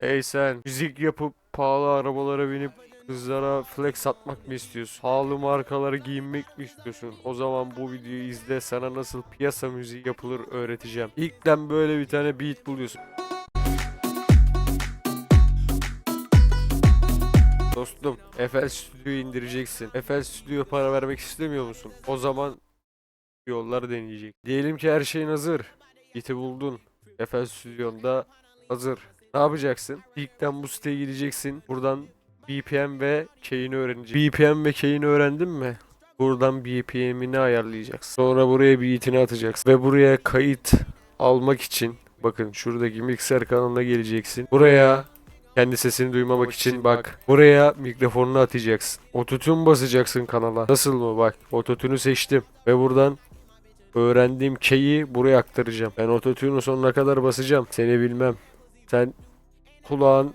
Ey sen müzik yapıp pahalı arabalara binip kızlara flex atmak mı istiyorsun? Pahalı markaları giyinmek mi istiyorsun? O zaman bu videoyu izle sana nasıl piyasa müziği yapılır öğreteceğim. İlkten böyle bir tane beat buluyorsun. Dostum, FL Studio'yu indireceksin. FL Studio para vermek istemiyor musun? O zaman yollar deneyecek. Diyelim ki her şeyin hazır. Giti buldun. FL Studio'nda hazır. Ne yapacaksın? İlkten bu siteye gideceksin. Buradan BPM ve key'ini öğreneceksin. BPM ve key'ini öğrendin mi? Buradan BPM'ini ayarlayacaksın. Sonra buraya beat'ini atacaksın. Ve buraya kayıt almak için bakın şuradaki mikser kanalına geleceksin. Buraya kendi sesini duymamak için bak. Buraya mikrofonunu atacaksın. Ototune basacaksın kanala. Nasıl mı bak. Ototune'u seçtim. Ve buradan öğrendiğim key'i buraya aktaracağım. Ben ototune'u sonuna kadar basacağım. Seni bilmem. Sen kulağın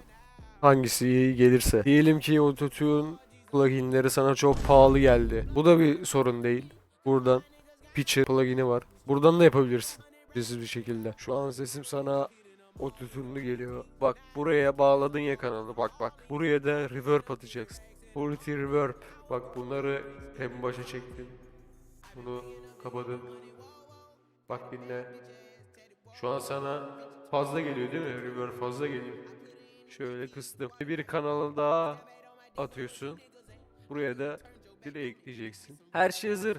hangisi iyi gelirse. Diyelim ki ototune pluginleri sana çok pahalı geldi. Bu da bir sorun değil. Buradan Pitcher plugin'i var. Buradan da yapabilirsin. Sessiz bir şekilde. Şu an sesim sana ototune'lu geliyor. Bak buraya bağladın ya kanalı. Bak bak. Buraya da reverb atacaksın. Quality reverb. Bak bunları en başa çektim. Bunu kapadım. Bak dinle. Şu an sana fazla geliyor değil mi? Reverb fazla geliyor. Şöyle kıstım. Bir kanalı daha atıyorsun. Buraya da dile ekleyeceksin. Her şey hazır.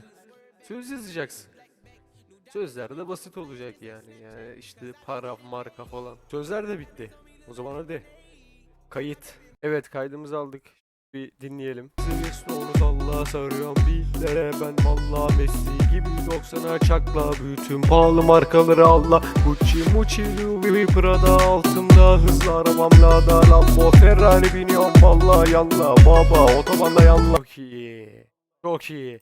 Söz yazacaksın. Sözler de basit olacak yani. Yani işte para, marka falan. Sözler de bitti. O zaman hadi. Kayıt. Evet kaydımızı aldık. Bir dinleyelim. Seviyesini Allah sarıyorum beatlere ben valla Messi gibi 90'a çakla. Bütün pahalı markaları Allah. Gucci, Mucci, Louis Prada altımda hızlı arabam Lada Lambo Ferrari biniyorum. Valla yalla. Baba otobanda yalla. Çok iyi. Çok iyi.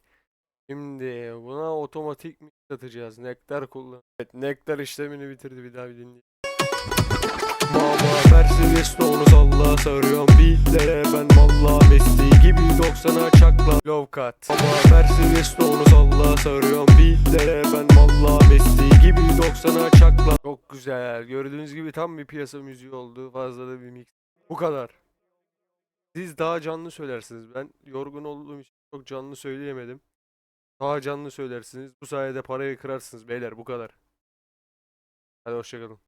Şimdi buna otomatik mi atacağız nektar kullan Evet nektar işlemini bitirdi. Bir daha bir dinleyelim Baba Mercedes onu salla sarıyorum. Beatlere ben valla Messi gibi 90'a çakla. Low cut. Baba Mercedes onu salla sarıyorum. Beatlere ben valla Messi gibi 90'a çakla. Çok güzel. Gördüğünüz gibi tam bir piyasa müziği oldu. Fazla da bir mix. Bu kadar. Siz daha canlı söylersiniz. Ben yorgun olduğum için çok canlı söyleyemedim. Daha canlı söylersiniz. Bu sayede parayı kırarsınız beyler. Bu kadar. Hadi hoşçakalın